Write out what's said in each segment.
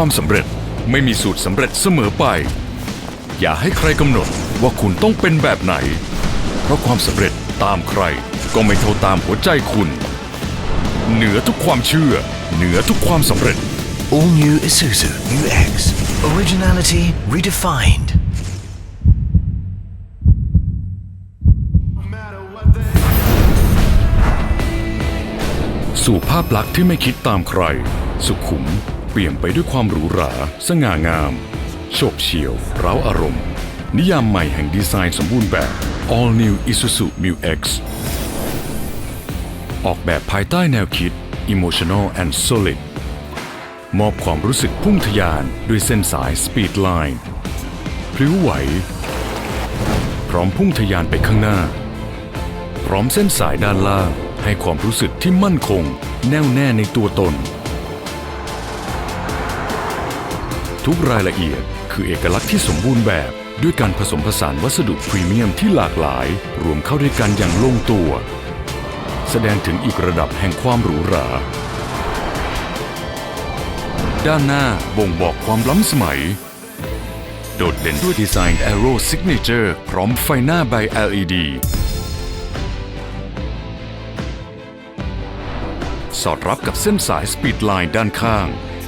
ความสำเร็จไม่มีสูตรสำเร็จเสมอไป อย่าให้ใครกำหนดว่าคุณต้องเป็นแบบไหน เพราะความสำเร็จตามใครก็ไม่เท่าตามหัวใจคุณ เหนือทุกความเชื่อ เหนือทุกความสำเร็จ All new Isuzu New X. Originality redefined. สู่ภาพลักษณ์ที่ไม่คิดตามใคร สุขุม เปี่ยมไปด้วยความหรูหรา สง่างาม โฉบเฉี่ยว ร้าอารมณ์ นิยามใหม่แห่งดีไซน์สมบูรณ์แบบ All New Isuzu Mu X ออกแบบภายใต้แนวคิด Emotional and Solid มอบความรู้สึกพุ่งทะยานด้วยเส้นสาย Speed Line พริ้วไหว พร้อมพุ่งทะยานไปข้างหน้า พร้อมเส้นสายด้านล่างให้ความรู้สึกที่มั่นคง แน่วแน่ในตัวตน ทุกรายละเอียด คือเอกลักษณ์ที่สมบูรณ์แบบ ด้วยการผสมผสานวัสดุพรีเมียมที่หลากหลาย รวมเข้าด้วยกันอย่างลงตัว แสดงถึงอีกระดับแห่งความหรูหรา ด้านหน้าบ่งบอกความล้ำสมัย โดดเด่นด้วยดีไซน์ Aero Signature พร้อมไฟหน้าใบ LED สอดรับกับเส้นสายสปีดไลน์ด้านข้าง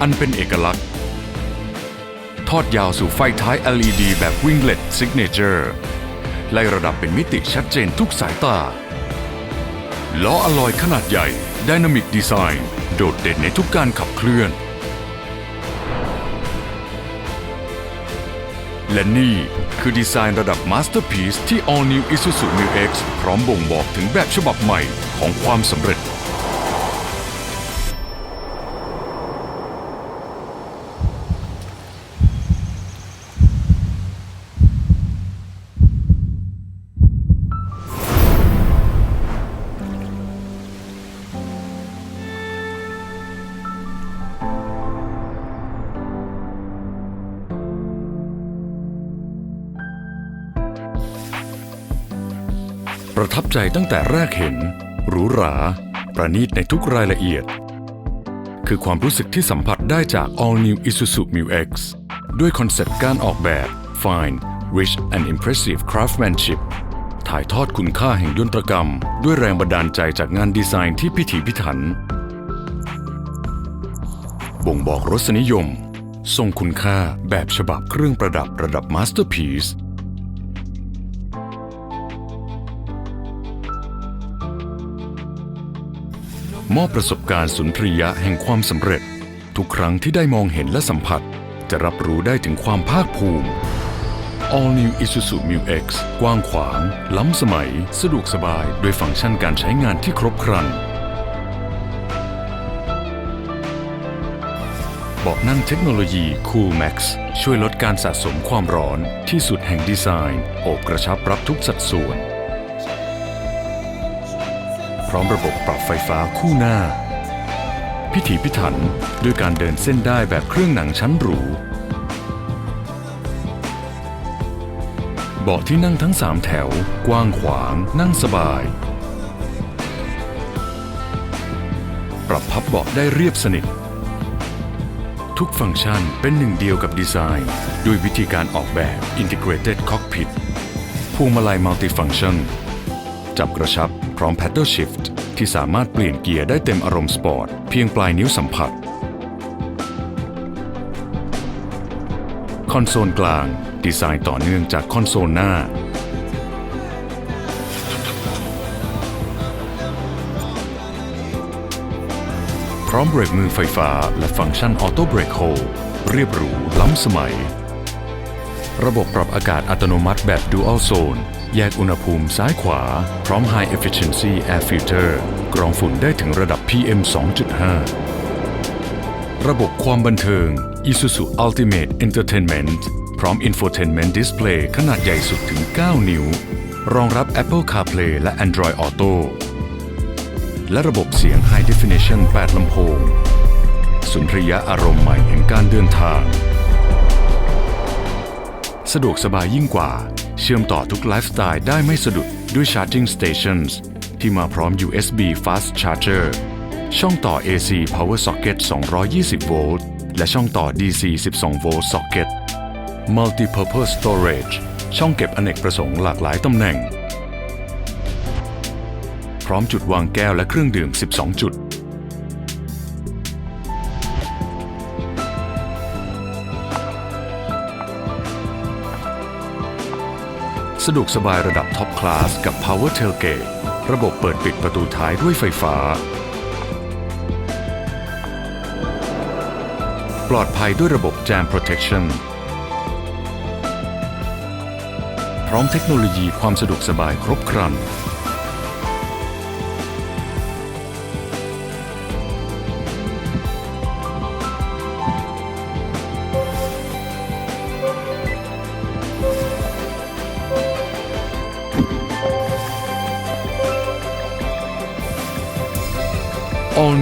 อันเป็นเอกลักษณ์ ทอดยาวสู่ไฟท้าย LED แบบ Winglet Signature ไล่ระดับเป็นมิติชัดเจนทุกสายตา ล้ออลอยขนาดใหญ่ Dynamic Design โดดเด่นในทุกการขับเคลื่อน และนี่คือดีไซน์ระดับ Masterpiece ที่ All New Isuzu Mu X พร้อมบ่งบอกถึงแบบฉบับใหม่ของความสำเร็จ ประทับใจตั้งแต่แรกเห็น หรูหรา ประณีตในทุกรายละเอียด คือความรู้สึกที่สัมผัสได้จาก All New Isuzu Mu X ด้วยคอนเซปต์การออกแบบ Fine Rich and Impressive Craftsmanship ถ่ายทอดคุณค่าแห่งยนตรกรรม ด้วยแรงบันดาลใจจากงานดีไซน์ที่พิถีพิถัน บ่งบอกรสนิยม ทรงคุณค่าแบบฉบับเครื่องประดับระดับ Masterpiece มอบประสบการณ์สุนทรียะแห่งความสำเร็จ ทุกครั้งที่ได้มองเห็นและสัมผัส จะรับรู้ได้ถึงความภาคภูมิ All New Isuzu Mu X กว้างขวาง ล้ำสมัย สะดวกสบายด้วยฟังก์ชันการใช้งานที่ครบครันเบาะนั่งเทคโนโลยี Cool Max ช่วยลดการสะสมความร้อนที่สุดแห่งดีไซน์ โอบกระชับรับทุกสัดส่วน พร้อมระบบปรับไฟฟ้าคู่หน้า พิถีพิถันด้วยการเดินเส้นได้แบบเครื่องหนังชั้นหรู เบาะที่นั่งทั้ง 3 แถว กว้างขวาง นั่งสบาย ปรับพับเบาะได้เรียบสนิท ทุกฟังก์ชันเป็นหนึ่งเดียวกับดีไซน์ ด้วยวิธีการออกแบบ Integrated Cockpit พวงมาลัย Multifunction จับกระชับพร้อม Paddle Shift ที่สามารถเปลี่ยนเกียร์ได้เต็มอารมณ์สปอร์ตเพียงปลายนิ้วสัมผัส คอนโซลกลาง ดีไซน์ต่อเนื่องจากคอนโซลหน้า พร้อมเบรกมือไฟฟ้าและฟังก์ชันออโต้เบรกโฮเรียบหรูล้ำสมัย ระบบปรับอากาศอัตโนมัติแบบ Dual Zone แยกอุณหภูมิซ้ายขวา พร้อม High Efficiency Air Filter กรองฝุ่นได้ถึงระดับ PM 2.5 ระบบความบันเทิง Isuzu Ultimate Entertainment พร้อม Infotainment Display ขนาดใหญ่สุดถึง 9 นิ้ว รองรับ Apple CarPlay และ Android Auto และระบบเสียง High Definition 8 ลำโพง สุนทรียะอารมณ์ใหม่แห่งการเดินทาง สะดวกสบายยิ่งกว่า เชื่อมต่อทุกไลฟ์สไตล์ได้ไม่สะดุดด้วย Charging Stations ที่มาพร้อม USB Fast Charger ช่องต่อ AC Power Socket 220 โวลต์ และช่องต่อ DC 12 volt socket Multi-purpose storage ช่องเก็บอเนกประสงค์หลากหลายตำแหน่ง พร้อมจุดวางแก้วและเครื่องดื่ม 12 จุด สะดวกสบายระดับท็อปคลาสกับ Power Tailgate ระบบเปิดปิดประตูท้ายด้วยไฟฟ้า ปลอดภัยด้วยระบบ Jam Protection พร้อมเทคโนโลยีความสะดวกสบายครบครัน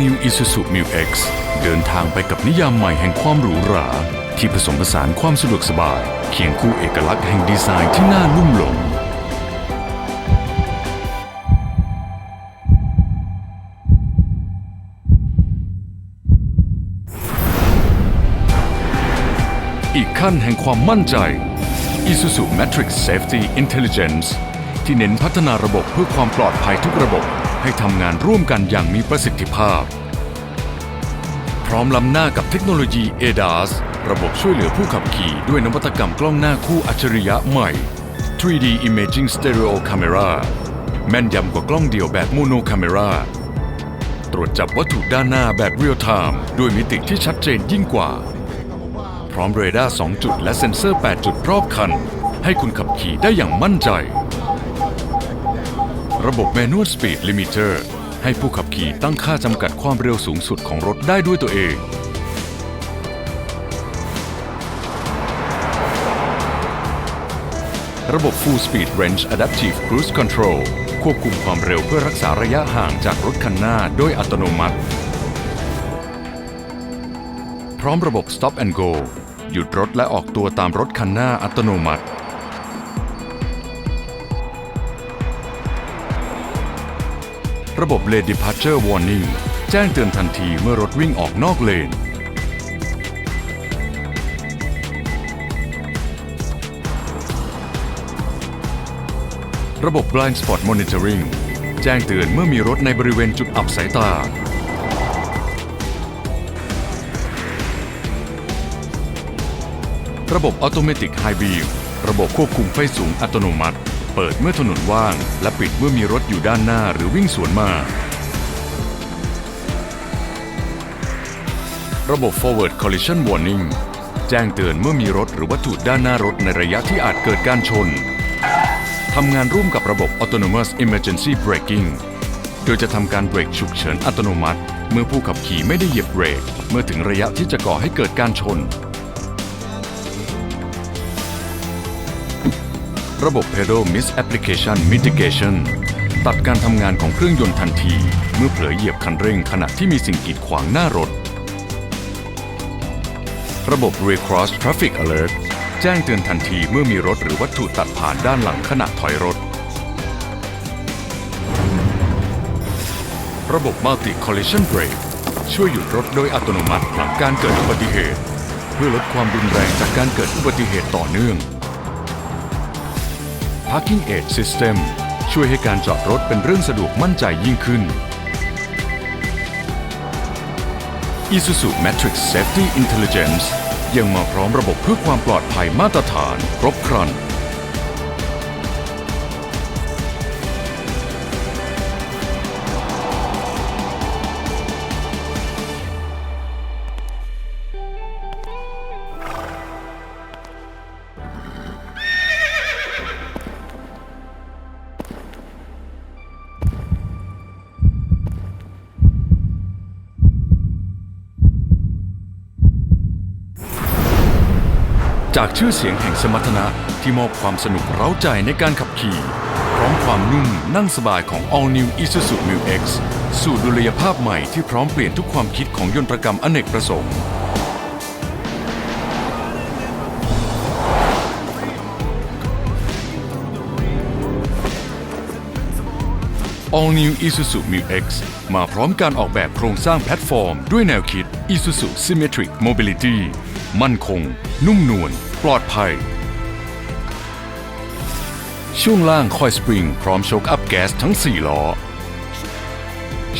New Isuzu Mu X เดินทางไปกับนิยามใหม่แห่งความหรูหรา ที่ผสมผสานความสะดวกสบาย เคียงคู่เอกลักษณ์แห่งดีไซน์ที่น่าลุ่มหลง อีกขั้นแห่งความมั่นใจ Isuzu Matrix Safety Intelligence ที่เน้นพัฒนาระบบเพื่อความปลอดภัยทุกระบบ ให้ทำงานร่วมกันอย่างมีประสิทธิภาพ พร้อมล้ำหน้ากับเทคโนโลยี ADAS ระบบช่วยเหลือผู้ขับขี่ด้วยนวัตกรรมกล้องหน้าคู่อัจฉริยะใหม่ 3D Imaging Stereo Camera แม่นยำกว่ากล้องเดี่ยวแบบโมโนคาเมราตรวจจับวัตถุด้านหน้าแบบเรียลไทม์ด้วยมิติที่ชัดเจนยิ่งกว่า พร้อมเรดาร์ 2 จุดและเซ็นเซอร์ 8 จุดรอบคัน ให้คุณขับขี่ได้อย่างมั่นใจ ระบบ Manual Speed Limiter ให้ผู้ขับขี่ตั้งค่าจำกัดความเร็วสูงสุดของรถได้ด้วยตัวเอง ระบบ Full Speed Range Adaptive Cruise Control ควบคุมความเร็วเพื่อรักษาระยะห่างจากรถคันหน้าโดยอัตโนมัติ พร้อมระบบ Stop and Go หยุดรถและออกตัวตามรถคันหน้าอัตโนมัติ ระบบ Lane Departure Warning แจ้งเตือนทันทีเมื่อรถวิ่งออกนอกเลน ระบบ Blind Spot Monitoring แจ้งเตือนเมื่อมีรถในบริเวณจุดอับสายตา ระบบ Automatic High Beam ระบบควบคุมไฟสูงอัตโนมัติ เปิดเมื่อถนนว่าง และปิดเมื่อมีรถอยู่ด้านหน้าหรือวิ่งสวนมา ระบบ Forward Collision Warning แจ้งเตือนเมื่อมีรถหรือวัตถุด้านหน้ารถในระยะที่อาจเกิดการชน ทำงานร่วมกับระบบ Autonomous Emergency Braking โดยจะทำการเบรกฉุกเฉินอัตโนมัติ เมื่อผู้ขับขี่ไม่ได้เหยียบเบรก เมื่อถึงระยะที่จะก่อให้เกิดการชน ระบบ Pedal Misapplication Mitigation ตัดการทำงานของเครื่องยนต์ทันที เมื่อเผลอเหยียบคันเร่งขณะที่มีสิ่งกีดขวางหน้ารถ ระบบ Recross Traffic Alert แจ้งเตือนทันทีเมื่อมีรถหรือวัตถุตัดผ่านด้านหลังขณะถอยรถ ระบบ Multi Collision Brake ช่วยหยุดรถโดยอัตโนมัติหลังการเกิดอุบัติเหตุ เพื่อลดความรุนแรงจากการเกิดอุบัติเหตุต่อเนื่อง Parking Aid System ช่วยให้การจอดรถเป็นเรื่องสะดวกมั่นใจยิ่งขึ้น Isuzu Matrix Safety Intelligence ยังมาพร้อมระบบเพื่อความปลอดภัยมาตรฐาน ครบครัน จากชื่อเสียงแห่งสมรรถนะที่มอบความสนุกเร้าใจในการขับขี่ พร้อมความนุ่มนั่งสบายของ All New Isuzu Mu X สู่ดุลยภาพใหม่ที่พร้อมเปลี่ยนทุกความคิดของยนตรกรรมอเนกประสงค์ All-new Isuzu Mu X มาพร้อมการออกแบบโครงสร้างแพลตฟอร์ม ด้วยแนวคิด Isuzu Symmetric Mobility มั่นคง นุ่มนวล ปลอดภัย ช่วงล่างคอยสปริง พร้อมโชคอัพแก๊สทั้ง 4 ล้อ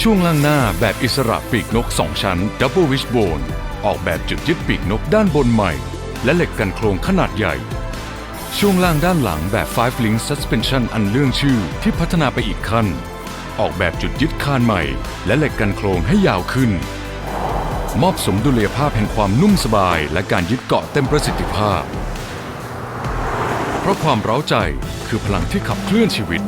ช่วงล่างหน้าแบบอิสระปีกนก 2 ชั้น Double Wishbone ออกแบบจุดยึดปีกนกด้านบนใหม่ และเหล็กกันโครงขนาดใหญ่ช่วงล่างด้านหลังแบบ 5 Link Suspension อันเรื่องชื่อที่พัฒนาไปอีกขั้น ออกแบบจุดยึดคานใหม่ และเหล็กกันโครงให้ยาวขึ้น มอบสมดุลยภาพแห่งความนุ่มสบาย และการยึดเกาะเต็มประสิทธิภาพ เพราะความเร้าใจคือพลังที่ขับเคลื่อนชีวิต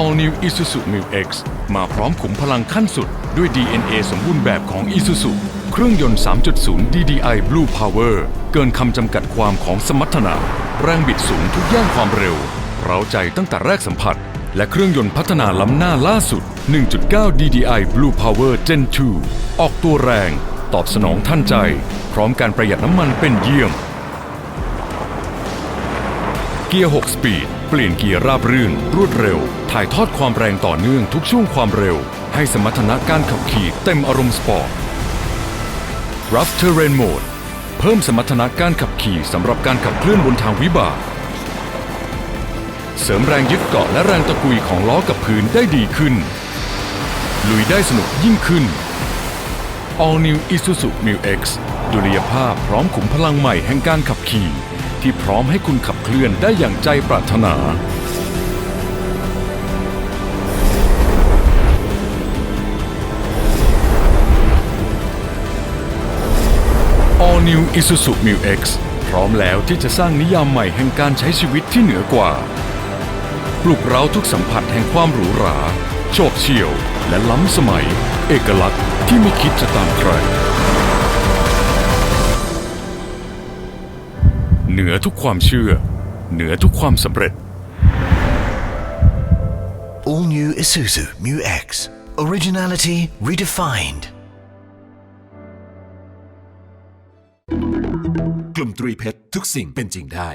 All New Isuzu Mu X มาพร้อมขุมพลังขั้นสุด ด้วย DNA สมบูรณ์แบบของ Isuzu เครื่องยนต์ 3.0 DDI Blue Power เกินคำจำกัดความของสมรรถนะ แรงบิดสูงทุกย่านความเร็ว เร้าใจตั้งแต่แรกสัมผัส และเครื่องยนต์พัฒนาล้ำหน้าล่าสุด 1.9 DDI Blue Power Gen 2 ออกตัวแรง ตอบสนองทันใจ พร้อมการประหยัดน้ำมันเป็นเยี่ยม เกียร์ 6 สปีด เปลี่ยนเกียร์ราบรื่น รวดเร็ว ถ่ายทอดความแรงต่อเนื่องทุกช่วงความเร็ว ให้สมรรถนะการขับขี่เต็มอารมณ์สปอร์ต Rough Terrain Mode เพิ่มสมรรถนะการขับขี่สำหรับการขับเคลื่อนบนทางวิบาก เสริมแรงยึดเกาะและแรงตะกุยของล้อกับพื้นได้ดีขึ้น ลุยได้สนุกยิ่งขึ้น All New Isuzu Mu X ดุลยภาพพร้อมขุมพลังใหม่แห่งการขับขี่ ที่พร้อมให้คุณขับเคลื่อนได้อย่างใจปรารถนา All New Isuzu Mu X พร้อมแล้วที่จะสร้างนิยามใหม่แห่งการใช้ชีวิตที่เหนือกว่า ปลุกเร้าทุกสัมผัสแห่งความหรูหราโฉบเฉี่ยว และล้ำสมัย เอกลักษณ์ที่ไม่คิดจะตามใคร เหนือทุกความเชื่อ เหนือทุกความสำเร็จ All new Isuzu Mu X. Originality redefined. กลุ่มตรีเพชรทุกสิ่งเป็นจริงได้